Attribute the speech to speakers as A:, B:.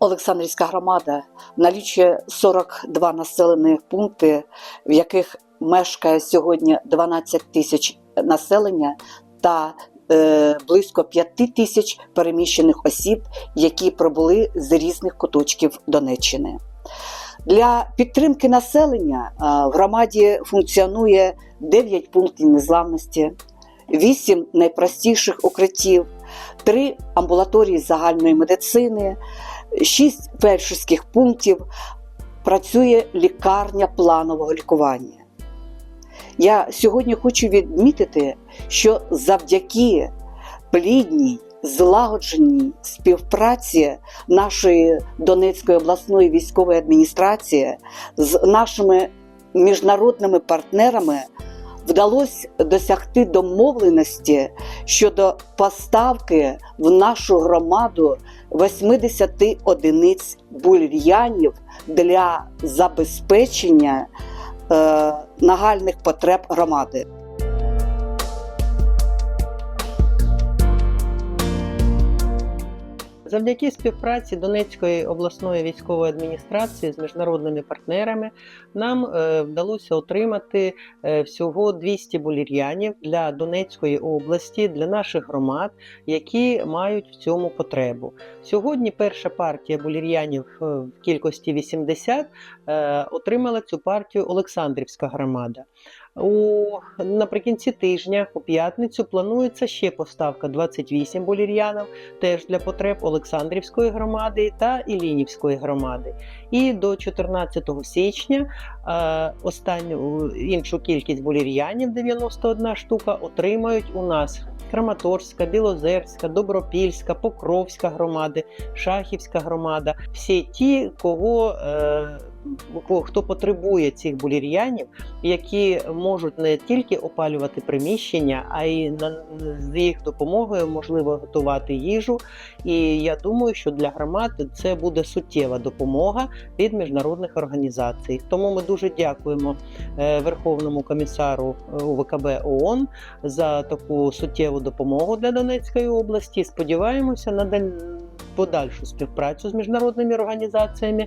A: Олександрівська громада налічує 42 населені пункти, в яких мешкає сьогодні 12 тисяч населення та е, близько 5 тисяч переміщених осіб, які прибули з різних куточків Донеччини. Для підтримки населення е, в громаді функціонує 9 пунктів незламності, 8 найпростіших укриттів, 3 амбулаторії загальної медицини, 6 фельдшерських пунктів, працює лікарня планового лікування. Я сьогодні хочу відмітити, що завдяки плідній, злагодженій співпраці нашої Донецької обласної військової адміністрації з нашими міжнародними партнерами вдалося досягти домовленості щодо поставки в нашу громаду 80 одиниць бульв'янів для забезпечення е, нагальних потреб громади.
B: Завдяки співпраці Донецької обласної військової адміністрації з міжнародними партнерами нам е, вдалося отримати е, всього 200 булір'янів для Донецької області, для наших громад, які мають в цьому потребу. Сьогодні перша партія булір'янів е, в кількості 80 е, отримала цю партію Олександрівська громада. У наприкінці тижня, у п'ятницю, планується ще поставка 28 булір'янів, теж для потреб Олександрівської громади та Ілінівської громади. І до 14 січня е, останню іншу кількість булір'янів, 91 штука, отримають у нас Краматорська, Білозерська, Добропільська, Покровська громади, Шахівська громада. Всі ті, кого. Е, хто потребує цих булір'янів, які можуть не тільки опалювати приміщення, а й з їх допомогою можливо готувати їжу. І я думаю, що для громад це буде суттєва допомога від міжнародних організацій. Тому ми дуже дякуємо е, Верховному комісару е, УВКБ ООН за таку суттєву допомогу для Донецької області. Сподіваємося на даль- подальшу співпрацю з міжнародними організаціями.